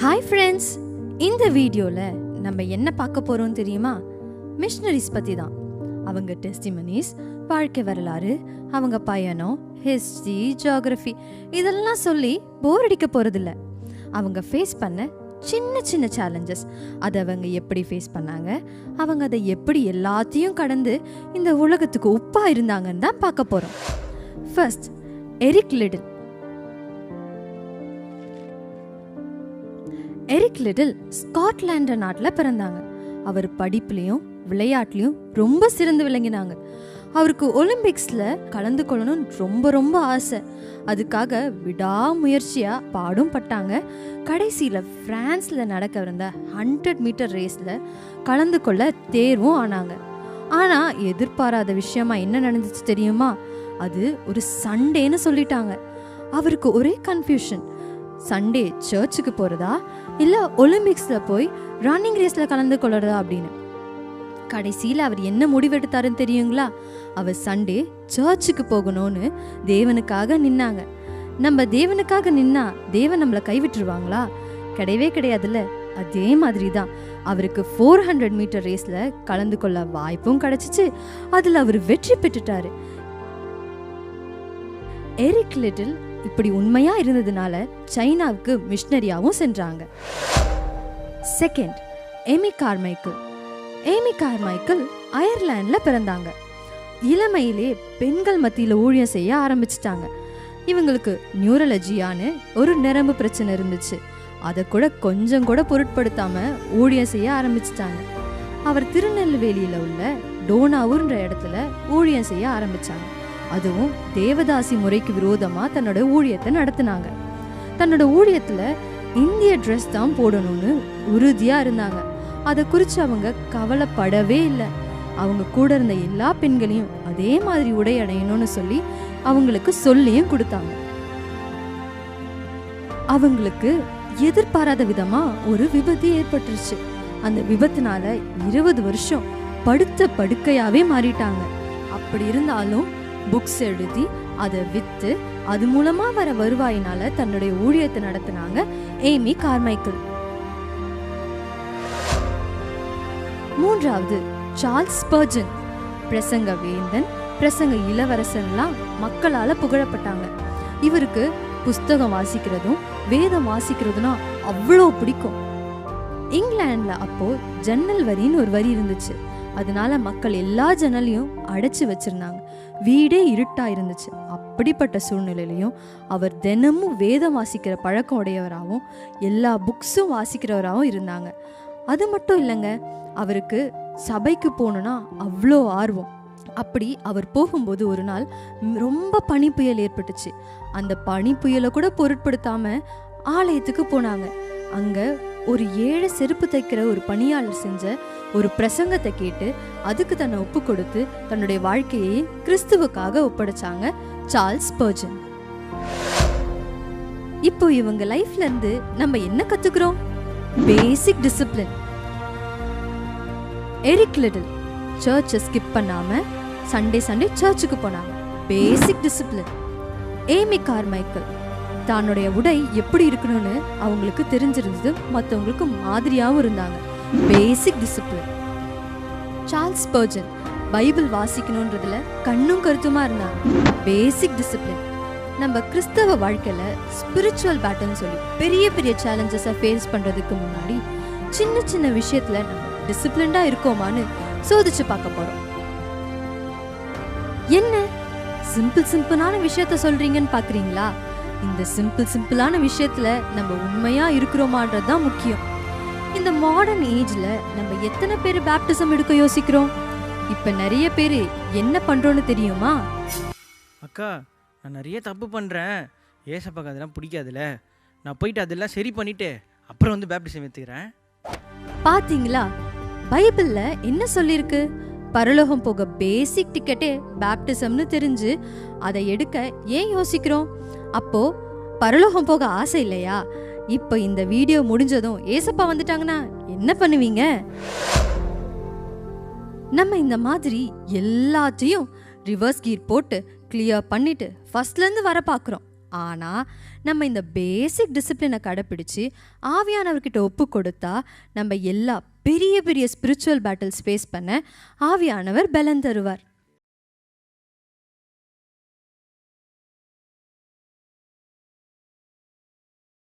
Hi friends இந்த வீடியோவில் நம்ம என்ன பார்க்க போகிறோம் தெரியுமா? மிஷினரிஸ் பற்றி தான் அவங்க டெஸ்டிமனிஸ் வாழ்க்கை வரலாறு அவங்க பயணம் ஹிஸ்ட்ரி ஜியாகிரஃபி இதெல்லாம் சொல்லி போர் அடிக்க போகிறதில்ல அவங்க ஃபேஸ் பண்ண சின்ன சின்ன சேலஞ்சஸ் அதை அவங்க எப்படி ஃபேஸ் பண்ணாங்க? அவங்க அதை எப்படி எல்லாத்தையும் கடந்து இந்த உலகத்துக்கு உப்பாக இருந்தாங்கன்னு தான் பார்க்க போகிறோம் first Eric Liddell Eric Liddell Scotland நாட்டில் பிறந்தாங்க. அவர் படிப்புலையும் விளையாட்டுலையும் ரொம்ப சிறந்து விளங்கினாங்க. அவருக்கு ஒலிம்பிக்ஸில் கலந்து கொள்ளணும்னு ரொம்ப ரொம்ப ஆசை. அதுக்காக விடாமுயற்சியாக பாடும் பட்டாங்க. கடைசியில் ஃப்ரான்ஸில் நடக்கவிருந்த ஹண்ட்ரட் மீட்டர் ரேஸில் கலந்து கொள்ள தேர்வும் ஆனாங்க. ஆனால் எதிர்பாராத விஷயமா என்ன நடந்துச்சு தெரியுமா? அது ஒரு சண்டேன்னு சொல்லிட்டாங்க. அவருக்கு ஒரே கன்ஃபியூஷன் சண்டே சர்ச்சுக்கு போகிறதா இல்லை ஒலிம்பிக்ஸில் போய் ரன்னிங் ரேஸில் கலந்து கொள்றதா அப்படின்னு? கடைசியில் அவர் என்ன முடிவெடுத்தாருன்னு தெரியுங்களா? அவர் சண்டே சர்ச்சுக்கு போகணும்னு தேவனுக்காக நின்னாங்க. நம்ம தேவனுக்காக நின்னா தேவன் நம்மளை கைவிட்டுருவாங்களா? கிடையவே கிடையாதுல்ல. அதே மாதிரி தான் அவருக்கு ஃபோர் ஹண்ட்ரட் மீட்டர் ரேஸில் கலந்து கொள்ள வாய்ப்பும் கிடச்சிச்சு. அதில் அவர் வெற்றி பெற்றுட்டாரு. எரிக் லிட்டில் இப்படி உண்மையா இருந்ததுனால சைனாவுக்கு மிஷினரியாவும் சென்றாங்க. Second Amy Carmichael Amy Carmichael அயர்லாண்டில் பிறந்தாங்க. இளமையிலே பெண்கள் மத்தியில் ஊழியம் செய்ய ஆரம்பிச்சிட்டாங்க. இவங்களுக்கு நியூரலஜியான்னு ஒரு நரம்பு பிரச்சனை இருந்துச்சு. அதை கூட கொஞ்சம் கூட பொருட்படுத்தாம ஊழியம் செய்ய ஆரம்பிச்சிட்டாங்க. அவர் திருநெல்வேலியில உள்ள டோனாவூர்ன்ற இடத்துல ஊழியம் செய்ய ஆரம்பிச்சாங்க. அதுவும் தேவதாசி முறைக்கு விரோதமா தன்னோட ஊழியத்தை நடத்தினாங்க. தன்னோட ஊழியத்துல இந்திய ட்ரெஸ் தான் போடணும்னு உறுதியா இருந்தாங்க. அதை குறித்து அவங்க கவலைப்படவே இல்லை. அவங்க கூட இருந்த எல்லா பெண்களையும் அதே மாதிரி உடை அடையணும்னு சொல்லி அவங்களுக்கு சொல்லியும் கொடுத்தாங்க. அவங்களுக்கு எதிர்பாராத விதமா ஒரு விபத்து ஏற்பட்டுருச்சு. அந்த விபத்துனால இருபது வருஷம் படுத்த படுக்கையாவே மாறிட்டாங்க. அப்படி இருந்தாலும் புக்ஸ் எழுதி அதை வித்து அது மூலமா வர வருவாயினால தன்னுடைய ஊழியத்தை நடத்தினாங்க ஏமி கார்மைக்கிள் மூன்றாவது சார்ல்ஸ் பர்ஜன் பிரசங்க வேந்தன் பிரசங்க இளவரசன்லாம் மக்களால புகழப்பட்டாங்க. இவருக்கு புஸ்தகம் வாசிக்கிறதும் வேதம் வாசிக்கிறதுனா அவ்வளோ பிடிக்கும். இங்கிலாந்துல அப்போ ஜன்னல் வரின்னு ஒரு வரி இருந்துச்சு. அதனால மக்கள் எல்லா ஜன்னலையும் அடைச்சு வச்சிருந்தாங்க. வீடே இருட்டாக இருந்துச்சு. அப்படிப்பட்ட சூழ்நிலையிலையும் அவர் தினமும் வேதம் வாசிக்கிற பழக்கம் உடையவராகவும் எல்லா புக்ஸும் வாசிக்கிறவராகவும் இருந்தாங்க. அது மட்டும் இல்லைங்க அவருக்கு சபைக்கு போகணுன்னா அவ்வளோ ஆர்வம். அப்படி அவர் போகும்போது ஒரு நாள் ரொம்ப பனி புயல் ஏற்பட்டுச்சு. அந்த பனி புயலை கூட பொருட்படுத்தாமல் ஆலயத்துக்கு போனாங்க. அங்கே ஒரு ஏழை செருப்பு தைக்கிற ஒரு பணியாளர் செஞ்ச ஒரு பிரசங்கத்தை கேட்டு அதுக்கு தன்னை ஒப்பு கொடுத்து தன்னுடைய வாழ்க்கையை கிறிஸ்துவுக்காக ஒப்படைச்சாங்க சார்ல்ஸ் பர்ஜன் இப்போ இவங்க லைஃப்ல இருந்து நம்ம என்ன கத்துக்கிறோம்? பேசிக் டிசிப்ளின் எரிக் லிட்டில் சர்ச்சை ஸ்கிப் பண்ணாம சண்டே சண்டே சர்ச்சுக்கு போனாங்க. பேசிக் டிசிப்ளின் ஏமி கார்மைக்கல் தன்னுடைய உடை எப்படி இருக்கணும்னு அவங்களுக்கு தெரிஞ்சிருந்தது மற்றவங்களுக்கு மாதிரியாகவும் இருந்தாங்க. Basic discipline Charles Spurgeon Bible வாசிக்கணுன்றதுல கண்ணும் கருத்துமா இருந்தாங்க. பேசிக் டிசிப்ளின் நம்ம கிறிஸ்தவ வாழ்க்கையில ஸ்பிரிச்சுவல் பேட்டர்ன் சொல்லி பெரிய பெரிய சேலஞ்சஸை ஃபேஸ் பண்றதுக்கு முன்னாடி சின்ன சின்ன விஷயத்துல நம்ம டிசிப்ளின்டாக இருக்கோமான்னு சோதிச்சு பார்க்க போறோம். என்ன? சிம்பிள் சிம்பிளான விஷயத்த சொல்றீங்கன்னு பாக்குறீங்களா இந்த சிம்பிள் சிம்பிளான விஷயத்துல நம்ம உண்மையா இருக்கிறோமான்றது தான் முக்கியம். இந்த மாடர்ன் ஏஜ்ல நம்ம எத்தனை பேர் பேப்டிசம் எடுக்க யோசிக்கிறோம்? இப்ப நிறைய பேர் என்ன பண்றோம்னு தெரியுமா? அக்கா நான் நிறைய தப்பு பண்ணுறேன் ஏசப்பாக்கு அதெல்லாம் பிடிக்காதுல்ல நான் போயிட்டு அதெல்லாம் சரி பண்ணிவிட்டு அப்புறம் வந்து பேப்டிசம் ஏற்றுக்கிறேன் பாத்தீங்களா? பைபிள்ல என்ன சொல்லிருக்கு? பரலோகம் போக பேசிக் டிக்கெட்டே பேப்டிசம்னு தெரிஞ்சு அதை எடுக்க ஏன் யோசிக்கிறோம்? அப்போ பரலோகம் போக ஆசை இல்லையா? இப்போ இந்த வீடியோ முடிஞ்சதும் ஏசப்பா வந்துட்டாங்கன்னா என்ன பண்ணுவீங்க? நம்ம இந்த மாதிரி எல்லாத்தையும் ரிவர்ஸ் கீர் போட்டு கிளியர் பண்ணிட்டு ஃபர்ஸ்ட்லேருந்து வர பார்க்குறோம் ஆனால் நம்ம இந்த பேசிக் டிசிப்ளினை கடைப்பிடிச்சு ஆவியானவர்கிட்ட ஒப்பு கொடுத்தா நம்ம எல்லா பெரிய பெரிய ஸ்பிரிச்சுவல் பேட்டில்ஸ் ஃபேஸ் பண்ண ஆவியானவர் பலன் தருவார்.